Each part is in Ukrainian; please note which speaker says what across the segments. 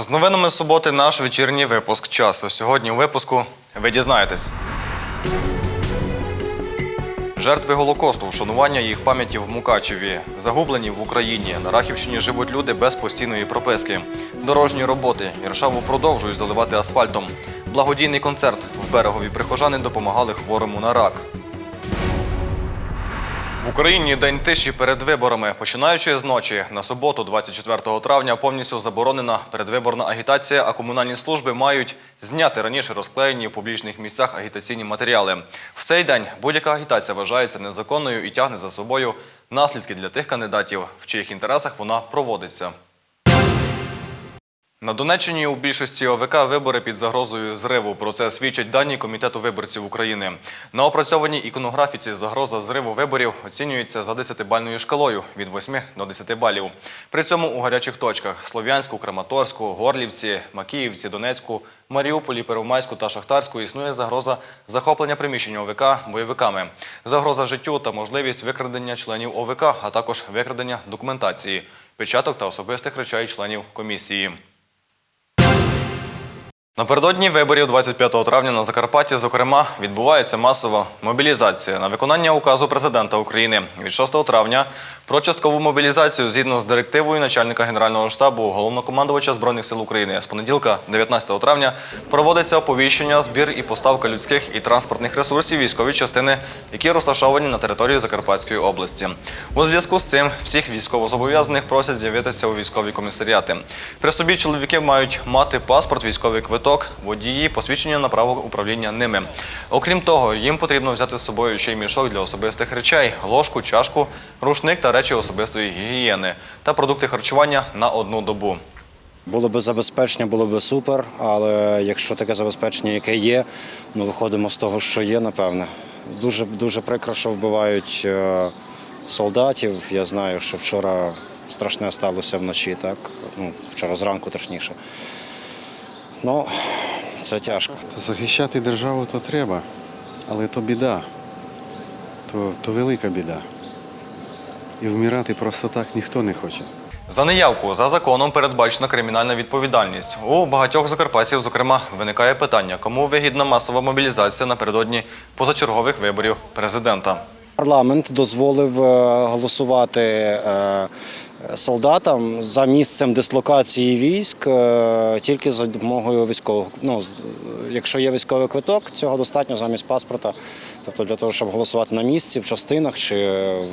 Speaker 1: З новинами суботи наш вечірній випуск часу. Сьогодні у випуску ви дізнаєтесь. Жертви Голокосту, вшанування їх пам'яті в Мукачеві, загублені в Україні. На Рахівщині живуть люди без постійної прописки. Дорожні роботи. Іршаву продовжують заливати асфальтом. Благодійний концерт. В берегові прихожани допомагали хворому на рак. В Україні день тиші перед виборами. Починаючи з ночі, на суботу, 24 травня, повністю заборонена передвиборна агітація, а комунальні служби мають зняти раніше розклеєні в публічних місцях агітаційні матеріали. В цей день будь-яка агітація вважається незаконною і тягне за собою наслідки для тих кандидатів, в чиїх інтересах вона проводиться. На Донеччині у більшості ОВК вибори під загрозою зриву. Про це свідчать дані Комітету виборців України. На опрацьованій іконографіці загроза зриву виборів оцінюється за 10-бальною шкалою від 8 до 10 балів. При цьому у гарячих точках Слов'янську, Краматорську, Горлівці, Макіївці, Донецьку, Маріуполі, Первомайську та Шахтарську існує загроза захоплення приміщення ОВК бойовиками, загроза життю та можливість викрадення членів ОВК, а також викрадення документації, печаток та особистих речей членів комісії. Напередодні виборів 25 травня на Закарпатті, зокрема, відбувається масова мобілізація на виконання указу президента України. Від 6 травня про часткову мобілізацію згідно з директивою начальника Генерального штабу головнокомандувача збройних сил України. З понеділка, 19 травня, проводиться оповіщення, збір і поставка людських і транспортних ресурсів військові частини, які розташовані на території Закарпатської області. У зв'язку з цим всіх військовозобов'язаних просять з'явитися у військові комісаріати. При собі чоловіки мають мати паспорт, військовий квиток, водії, посвідчення на право управління ними. Окрім того, їм потрібно взяти з собою ще й мішок для особистих речей, ложку, чашку, рушник та речі особистої гігієни та продукти харчування на одну добу.
Speaker 2: Було б забезпечення, було б супер, але якщо таке забезпечення, яке є, ну виходимо з того, що є, напевне. Дуже дуже прикро, що вбивають е, солдатів. Я знаю, що вчора страшне сталося вночі, так? Ну, вчора зранку точніше. Ну, це тяжко.
Speaker 3: Захищати державу то треба, але то біда, то, то велика біда. І вмирати просто так ніхто не хоче.
Speaker 1: За неявку за законом передбачена кримінальна відповідальність. У багатьох закарпатців, зокрема, виникає питання, кому вигідна масова мобілізація напередодні позачергових виборів президента.
Speaker 2: Парламент дозволив е, голосувати е, солдатам за місцем дислокації військ е, тільки за допомогою військового. Ну, з- якщо є військовий квиток, цього достатньо замість паспорта. Тобто для того, щоб голосувати на місці, в частинах чи в,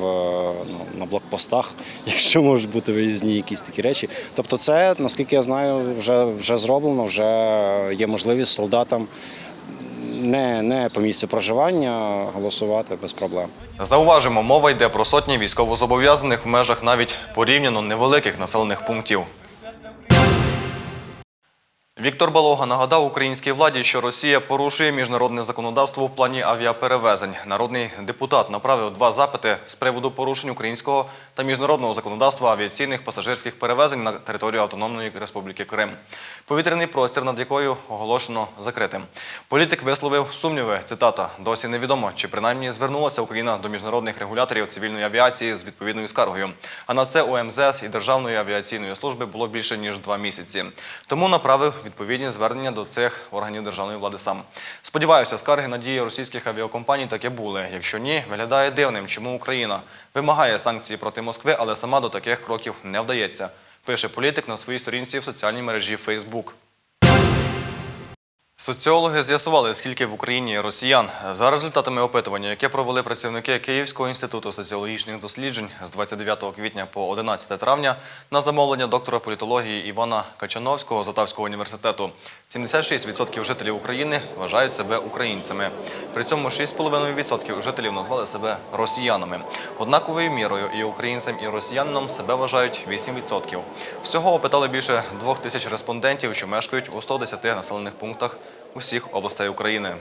Speaker 2: ну, на блокпостах, якщо можуть бути виїзні якісь такі речі. Тобто, це, наскільки я знаю, вже, вже зроблено, вже є можливість солдатам не, не по місцю проживання голосувати без проблем.
Speaker 1: Зауважимо, мова йде про сотні військовозобов'язаних в межах навіть порівняно невеликих населених пунктів. Віктор Балога нагадав українській владі, що Росія порушує міжнародне законодавство в плані авіаперевезень. Народний депутат направив два запити з приводу порушень українського та міжнародного законодавства авіаційних пасажирських перевезень на територію Автономної Республіки Крим. Повітряний простір, над якою оголошено закритим. Політик висловив сумніви. Цитата: досі невідомо, чи принаймні звернулася Україна до міжнародних регуляторів цивільної авіації з відповідною скаргою. А на це у і Державної авіаційної служби було більше ніж два місяці. Тому направив відповідні звернення до цих органів державної влади сам. Сподіваюся, скарги на дії російських авіакомпаній таки були. Якщо ні, виглядає дивним, чому Україна вимагає санкції проти Москви, але сама до таких кроків не вдається. Пише політик на своїй сторінці в соціальній мережі Facebook. Соціологи з'ясували, скільки в Україні росіян. За результатами опитування, яке провели працівники Київського інституту соціологічних досліджень з 29 квітня по 11 травня на замовлення доктора політології Івана Качановського з Отавського університету, 76% жителів України вважають себе українцями. При цьому 6,5% жителів назвали себе росіянами. Однаковою мірою і українцем, і росіянином себе вважають 8%. Всього опитали більше двох тисяч респондентів, що мешкають у 110 населених пунктах усіх областей України.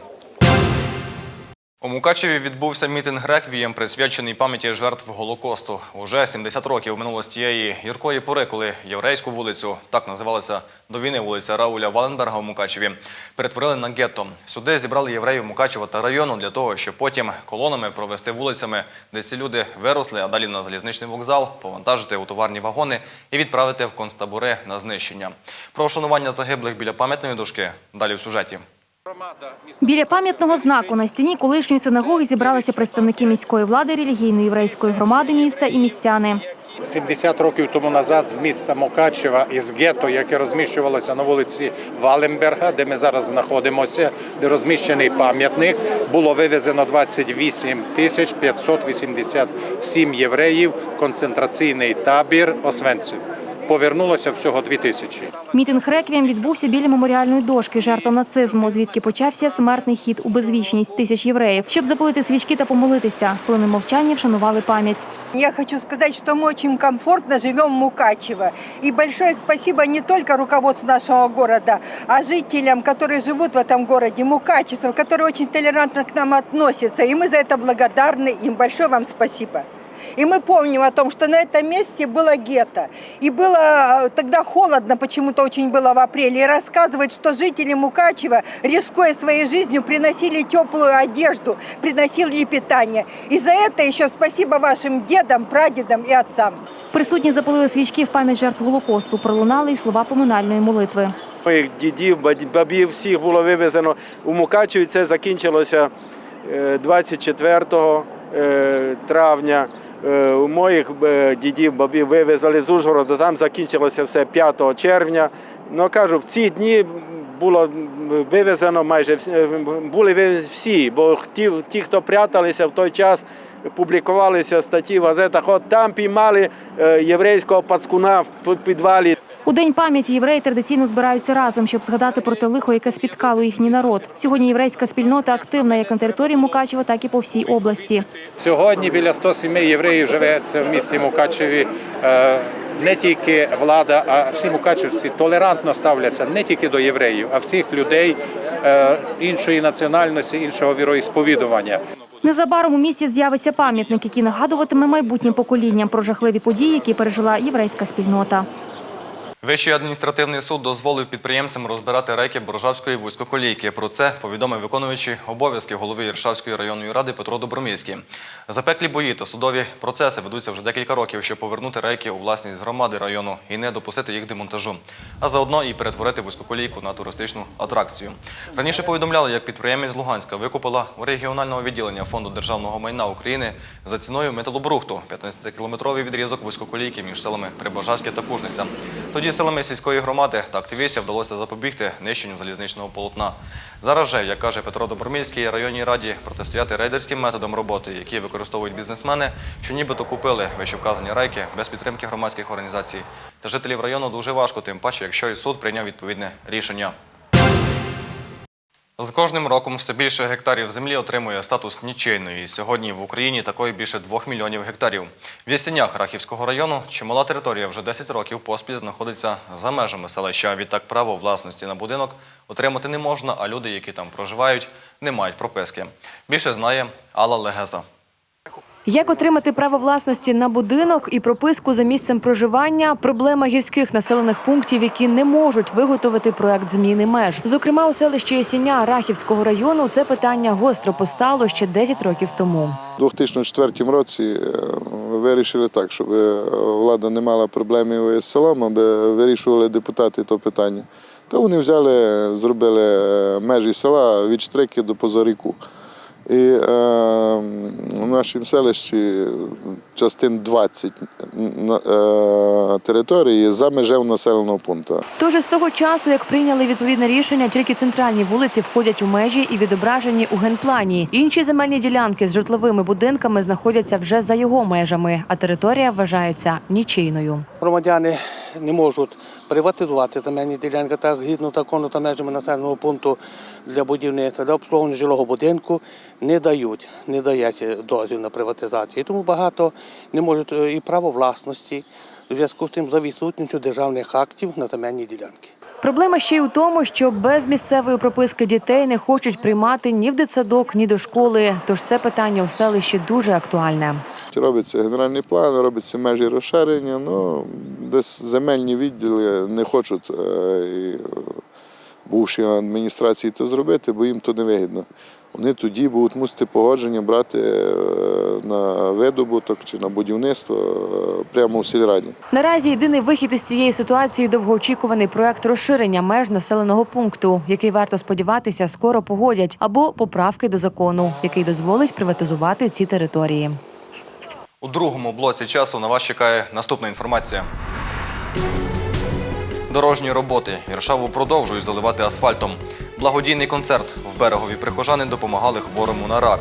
Speaker 1: У Мукачеві відбувся мітинг реквієм, присвячений пам'яті жертв Голокосту. Уже 70 років минуло з тієї гіркої пори, коли єврейську вулицю, так називалася до війни вулиця Рауля Валенберга у Мукачеві, перетворили на гетто. Сюди зібрали євреїв Мукачева та району для того, щоб потім колонами провести вулицями, де ці люди виросли, а далі на залізничний вокзал, повантажити у товарні вагони і відправити в концтабори на знищення. Про вшанування загиблих біля пам'ятної дошки далі в сюжеті.
Speaker 4: Біля пам'ятного знаку на стіні колишньої синагоги зібралися представники міської влади, релігійної єврейської громади міста і містяни.
Speaker 5: 70 років тому назад з міста Мукачева із гетто, яке розміщувалося на вулиці Валенберга, де ми зараз знаходимося, де розміщений пам'ятник, було вивезено 28 тисяч 587 євреїв, концентраційний табір Освенцим Повернулося всього 2 тисячі.
Speaker 4: Мітинг реквієм відбувся біля меморіальної дошки жертвам нацизму, звідки почався смертний хід у безвічність тисяч євреїв, щоб запалити свічки та помолитися. Хвилини мовчання вшанували пам'ять.
Speaker 6: Я хочу сказать, что мы очень комфортно живем в Мукачево. И большое спасибо не только руководству нашего города, а жителям, которые живут в этом городе, Мукачево, которые очень толерантно к нам относятся. И мы за это благодарны им. Большое вам спасибо. И мы помним о том, что на этом месте было гетто. И было э, тогда холодно, почему-то очень было в апреле. И рассказывают, что жители Мукачева, рискуя своей жизнью, приносили теплую одежду, приносили питание. И за это еще спасибо вашим дедам, прадедам и отцам.
Speaker 4: Присутні запалили свічки в пам'ять жертв Голокосту. Пролунали й слова поминальної молитви.
Speaker 7: Моїх дідів, бад- бабів всіх було вивезено у Мукачеві. Це закінчилося е, 24 е, травня. Е, У моїх е, дідів, бабів вивезли з Ужгорода, там закінчилося все 5 червня. Ну кажу, в ці дні було вивезено майже е, були вивезені всі, бо ті, ті, хто пряталися в той час, публікувалися статті в газетах. От там піймали єврейського пацкуна в підвалі.
Speaker 4: У день пам'яті євреї традиційно збираються разом, щоб згадати про те лихо, яке спіткало їхній народ. Сьогодні єврейська спільнота активна як на території Мукачева, так і по всій області.
Speaker 5: Сьогодні біля 100 сімей євреїв живе це в місті Мукачеві. Е, Не тільки влада, а всі мукачевці толерантно ставляться не тільки до євреїв, а всіх людей е, іншої національності, іншого віроісповідування.
Speaker 4: Незабаром у місті з'явиться пам'ятник, який нагадуватиме майбутнім поколінням про жахливі події, які пережила єврейська спільнота.
Speaker 1: Вищий адміністративний суд дозволив підприємцям розбирати рейки Боржавської вузькоколійки. Про це повідомив виконуючий обов'язки голови Іршавської районної ради Петро Добромільський. Запеклі бої та судові процеси ведуться вже декілька років, щоб повернути рейки у власність громади району і не допустити їх демонтажу, а заодно і перетворити вузькоколійку на туристичну атракцію. Раніше повідомляли, як підприємець Луганська викупила у регіонального відділення фонду державного майна України за ціною металобрухту 15-кілометровий відрізок вузькоколійки між селами Прибожавське та Кужниця. Тоді силами сільської громади та активістів вдалося запобігти нищенню залізничного полотна. Зараз же, як каже Петро Добромільський, районній раді протистояти рейдерським методам роботи, які використовують бізнесмени, що нібито купили вищевказані райки без підтримки громадських організацій. Та жителів району дуже важко, тим паче, якщо і суд прийняв відповідне рішення. З кожним роком все більше гектарів землі отримує статус нічийної. Сьогодні в Україні такої більше 2 мільйонів гектарів. В Ясенях Рахівського району чимала територія вже 10 років поспіль знаходиться за межами селища. Відтак право власності на будинок отримати не можна, а люди, які там проживають, не мають прописки. Більше знає Алла Легеза.
Speaker 8: Як отримати право власності на будинок і прописку за місцем проживання? Проблема гірських населених пунктів, які не можуть виготовити проект зміни меж. Зокрема, у селищі Ясіня Рахівського району це питання гостро постало ще 10 років тому.
Speaker 9: У 2004 році е, вирішили так, щоб е, влада не мала проблеми з селом, аби вирішували депутати то питання. То вони взяли, зробили е, межі села від Штрики до Позаріку. І е, в нашому селищі частин 20 на- е, території за межею населеного пункту.
Speaker 8: Тож з того часу, як прийняли відповідне рішення, тільки центральні вулиці входять у межі і відображені у генплані. Інші земельні ділянки з житловими будинками знаходяться вже за його межами, а територія вважається нічийною.
Speaker 10: громадяни не можуть приватизувати земельні ділянки так згідно закону та межами населеного пункту для будівництва, для обслуговування жилого будинку не дають, не дається дозвіл на приватизацію. І тому багато не можуть е, і право власності в зв'язку з тим за відсутністю державних актів на земельні ділянки.
Speaker 8: Проблема ще й у тому, що без місцевої прописки дітей не хочуть приймати ні в дитсадок, ні до школи. Тож це питання у селищі дуже актуальне.
Speaker 9: Робиться генеральний план, робиться межі розширення, ну, десь земельні відділи не хочуть е, е, бувші адміністрації то зробити, бо їм то не вигідно. Вони тоді будуть мусити погодження брати е, на видобуток чи на будівництво е, прямо в сільраді.
Speaker 8: Наразі єдиний вихід із цієї ситуації довгоочікуваний проект розширення меж населеного пункту, який варто сподіватися скоро погодять, або поправки до закону, який дозволить приватизувати ці території.
Speaker 1: У другому блоці часу на вас чекає наступна інформація. Дорожні роботи. Іршаву продовжують заливати асфальтом. Благодійний концерт. В берегові прихожани допомагали хворому на рак.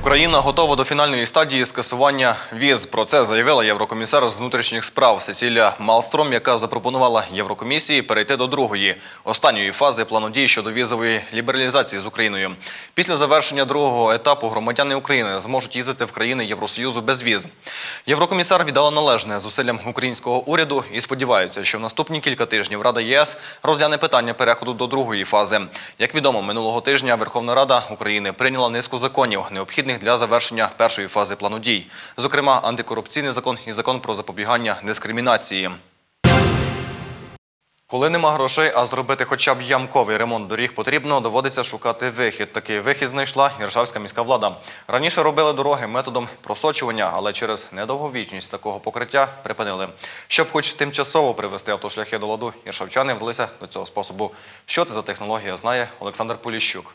Speaker 1: Україна готова до фінальної стадії скасування віз. Про це заявила єврокомісар з внутрішніх справ Сесілія Малстром, яка запропонувала Єврокомісії перейти до другої, останньої фази плану дій щодо візової лібералізації з Україною. Після завершення другого етапу громадяни України зможуть їздити в країни Євросоюзу без віз. Єврокомісар віддала належне зусиллям українського уряду і сподівається, що в наступні кілька тижнів Рада ЄС розгляне питання переходу до другої фази. Як відомо, минулого тижня Верховна Рада України прийняла низку законів, необхідних для завершення першої фази плану дій, зокрема антикорупційний закон і закон про запобігання дискримінації. Коли нема грошей, а зробити хоча б ямковий ремонт доріг потрібно, доводиться шукати вихід. Такий вихід знайшла Іршавська міська влада. Раніше робили дороги методом просочування, але через недовговічність такого покриття припинили. Щоб хоч тимчасово привести автошляхи до ладу, іршавчани вдалися до цього способу. Що це за технологія, знає Олександр Поліщук.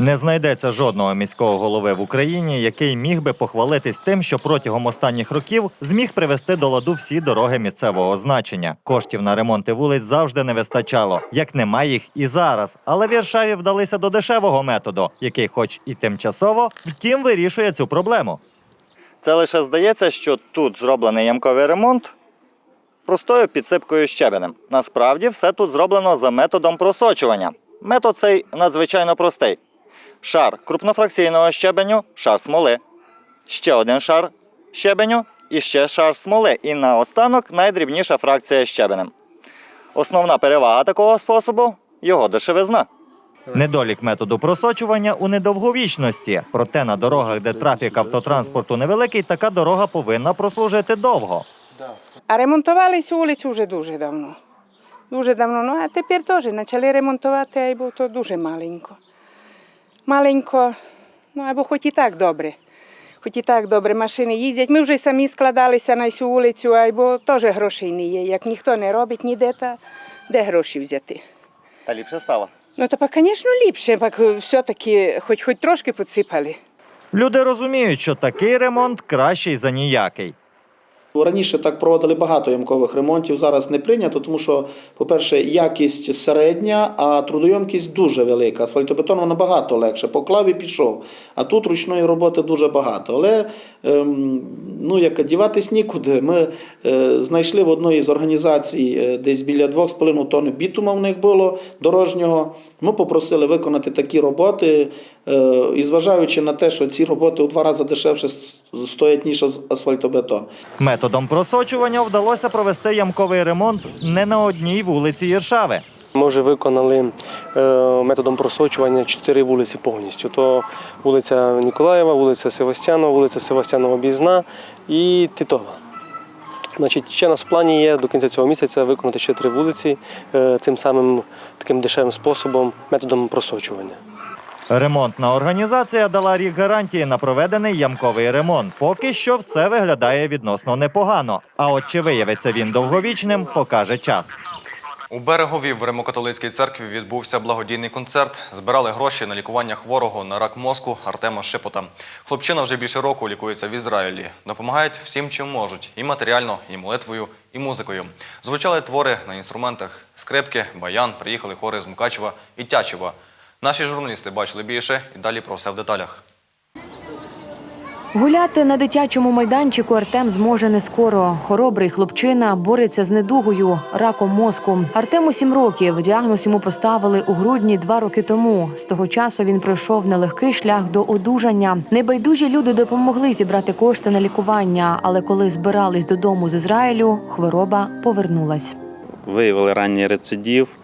Speaker 11: Не знайдеться жодного міського голови в Україні, який міг би похвалитись тим, що протягом останніх років зміг привести до ладу всі дороги місцевого значення. Коштів на ремонти вулиць завжди не вистачало, як нема їх і зараз. Але в Іршаві вдалися до дешевого методу, який, хоч і тимчасово, втім вирішує цю проблему. Це лише здається, що тут зроблений ямковий ремонт простою підсипкою щебенем. Насправді все тут зроблено за методом просочування. Метод цей надзвичайно простий. Шар крупнофракційного щебеню, шар смоли. Ще один шар щебеню і ще шар смоли. І наостанок найдрібніша фракція щебенем. Основна перевага такого способу його дешевизна. Недолік методу просочування у недовговічності. Проте на дорогах, де трафік автотранспорту невеликий, така дорога повинна прослужити довго.
Speaker 12: А ремонтували цю вулицю вже дуже давно. Дуже давно. Ну, а тепер теж почали ремонтувати, а бо то дуже маленько. Маленько, ну або хоч і так добре. Хоч і так добре машини їздять. Ми вже самі складалися на цю вулицю, а бо теж грошей не є. Як ніхто не робить ніде, та де гроші взяти?
Speaker 11: Та ліпше стало.
Speaker 12: Ну, то, звісно, ліпше, пак все-таки хоч, хоч трошки підсипали.
Speaker 11: Люди розуміють, що такий ремонт кращий за ніякий.
Speaker 13: Раніше так проводили багато ямкових ремонтів, зараз не прийнято, тому що, по-перше, якість середня, а трудойомкість дуже велика. Асфальтобетоном набагато легше. Поклав і пішов. А тут ручної роботи дуже багато. Але ем, ну, як діватись нікуди. Ми е, знайшли в одній з організацій е, десь біля 2,5 тонн бітума в них було дорожнього. Ми попросили виконати такі роботи, е, і зважаючи на те, що ці роботи у два рази дешевше стоять, ніж ас- асфальтобетон.
Speaker 11: Методом просочування вдалося провести ямковий ремонт не на одній вулиці Іршави.
Speaker 14: Ми вже виконали е, методом просочування чотири вулиці повністю. То вулиця Ніколаєва, вулиця Севастянова, вулиця Севастянова Бізна і Титова. Значить, ще нас в плані є до кінця цього місяця виконати ще три вулиці е, цим самим таким дешевим способом, методом просочування.
Speaker 11: Ремонтна організація дала рік гарантії на проведений ямковий ремонт. Поки що все виглядає відносно непогано. А от чи виявиться він довговічним, покаже час.
Speaker 1: У берегові в Римокатолицькій церкві відбувся благодійний концерт. Збирали гроші на лікування хворого на рак мозку Артема Шипота. Хлопчина вже більше року лікується в Ізраїлі. Допомагають всім, чим можуть і матеріально, і молитвою, і музикою. Звучали твори на інструментах скрипки, баян. Приїхали хори з Мукачева і Тячева. Наші журналісти бачили більше і далі про все в деталях.
Speaker 8: Гуляти на дитячому майданчику Артем зможе не скоро. Хоробрий хлопчина бореться з недугою раком мозку. Артему сім років. Діагноз йому поставили у грудні два роки тому. З того часу він пройшов нелегкий шлях до одужання. Небайдужі люди допомогли зібрати кошти на лікування, але коли збирались додому з Ізраїлю, хвороба повернулась.
Speaker 15: виявили ранній рецидив, е,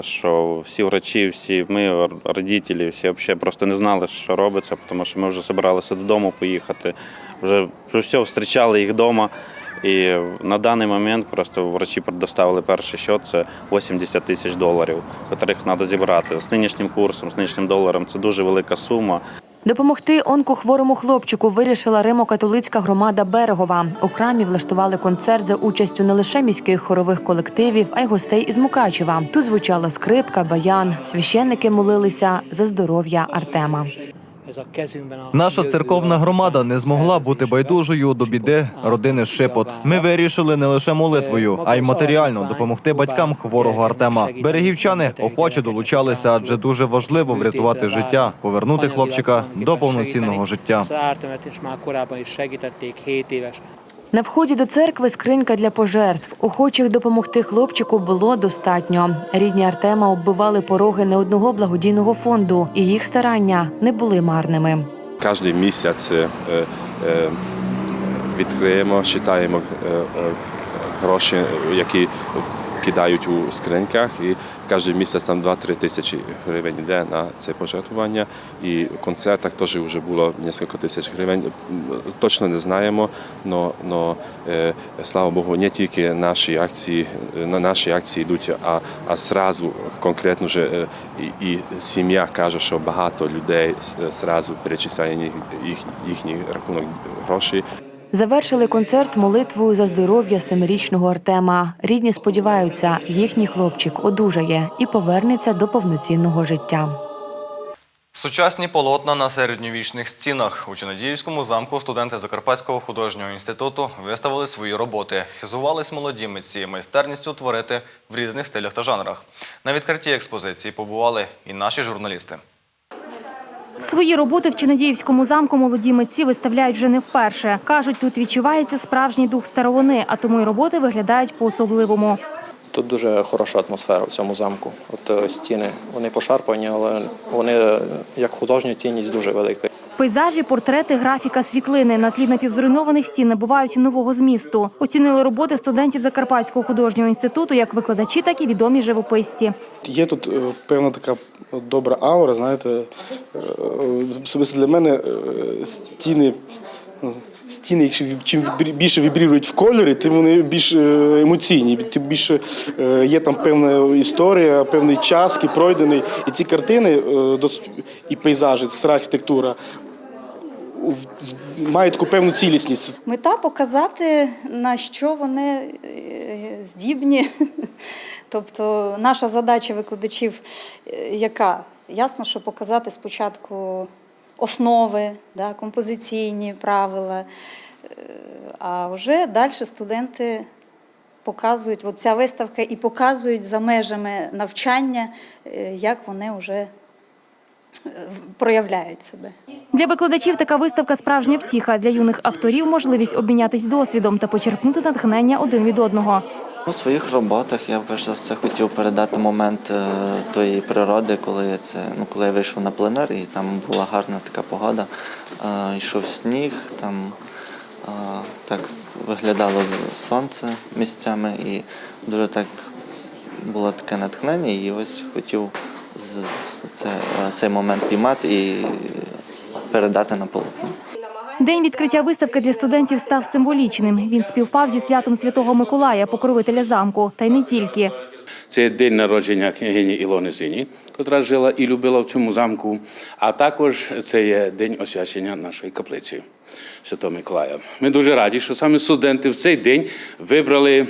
Speaker 15: що всі врачі, всі ми, родителі, всі взагалі просто не знали, що робиться, тому що ми вже збиралися додому поїхати. Вже, все, зустрічали їх вдома. І на даний момент просто врачі предоставили перший счет, це 80 тисяч доларів, яких треба зібрати. З нинішнім курсом, з нинішнім доларом це дуже велика сума.
Speaker 8: Допомогти онкохворому хлопчику вирішила Римо-католицька громада Берегова. У храмі влаштували концерт за участю не лише міських хорових колективів, а й гостей із Мукачева. Тут звучала скрипка, баян. Священники молилися за здоров'я Артема.
Speaker 1: Наша церковна громада не змогла бути байдужою до біди родини Шипот. Ми вирішили не лише молитвою, а й матеріально допомогти батькам хворого Артема. Берегівчани охоче долучалися, адже дуже важливо врятувати життя, повернути хлопчика до повноцінного життя.
Speaker 8: На вході до церкви скринька для пожертв. Охочих допомогти хлопчику було достатньо. Рідні Артема оббивали пороги не одного благодійного фонду, і їх старання не були марними.
Speaker 16: Кожен місяць е, е, відкриємо, читаємо е, е, гроші, які кидають у скриньках, і кожен місяць там 2-3 тисячі гривень йде на це пожертвування. І в концертах теж вже було кілька тисяч гривень. Точно не знаємо, але слава Богу, не тільки наші акції, е, на наші акції йдуть, а, а зразу конкретно вже е, і, і сім'я каже, що багато людей с- зразу перечисляє їх, їх, їхній рахунок грошей.
Speaker 8: Завершили концерт молитвою за здоров'я семирічного Артема. Рідні сподіваються, їхній хлопчик одужає і повернеться до повноцінного життя.
Speaker 1: Сучасні полотна на середньовічних стінах. У Чинадіївському замку студенти Закарпатського художнього інституту виставили свої роботи. Хизувались молоді митці майстерністю творити в різних стилях та жанрах. На відкритті експозиції побували і наші журналісти.
Speaker 4: Свої роботи в Чинадіївському замку молоді митці виставляють вже не вперше. Кажуть, тут відчувається справжній дух старовини, а тому й роботи виглядають по-особливому.
Speaker 17: Тут дуже хороша атмосфера в цьому замку. От е, стіни вони пошарпані, але вони е, як художня цінність дуже велика.
Speaker 4: Пейзажі, портрети, графіка, світлини на тлі напівзруйнованих стін набувають нового змісту. Оцінили роботи студентів Закарпатського художнього інституту як викладачі, так і відомі живописці.
Speaker 18: Є тут е, певна така добра аура, знаєте, е, особисто для мене е, стіни. Стіни, якщо чим більше вібрірують в кольорі, тим вони більш е, емоційні, тим більше е, є там певна історія, певний час, який пройдений. І ці картини е, і пейзажі, стара архітектура мають таку певну цілісність.
Speaker 19: Мета показати, на що вони здібні. Тобто наша задача викладачів яка? Ясно, що показати спочатку основи, да, композиційні правила, е, а вже далі студенти показують, от ця виставка і показують за межами навчання, е, як вони вже е, проявляють себе.
Speaker 4: Для викладачів така виставка справжня втіха. Для юних авторів можливість обмінятись досвідом та почерпнути натхнення один від одного.
Speaker 20: У своїх роботах я перш за все хотів передати момент е, тої природи, коли це ну коли я вийшов на пленер, і там була гарна така погода. Е, Йшов сніг, там е, так виглядало сонце місцями, і дуже так було таке натхнення, і ось хотів це, цей момент піймати і передати на полотно.
Speaker 4: День відкриття виставки для студентів став символічним. Він співпав зі святом Святого Миколая, покровителя замку, та й не тільки.
Speaker 21: Це день народження княгині Ілони Зині, яка жила і любила в цьому замку. А також це є день освячення нашої каплиці Святого Миколая. Ми дуже раді, що саме студенти в цей день вибрали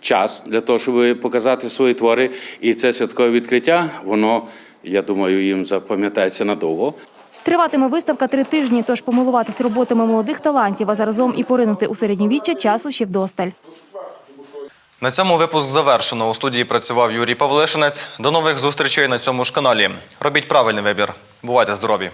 Speaker 21: час для того, щоб показати свої твори. І це святкове відкриття, воно, я думаю, їм запам'ятається надовго.
Speaker 4: Триватиме виставка три тижні, тож помилуватись роботами молодих талантів, а заразом і поринути у середньовіччя часу ще вдосталь.
Speaker 1: На цьому випуск завершено. У студії працював Юрій Павлишинець. До нових зустрічей на цьому ж каналі. Робіть правильний вибір. Бувайте здорові!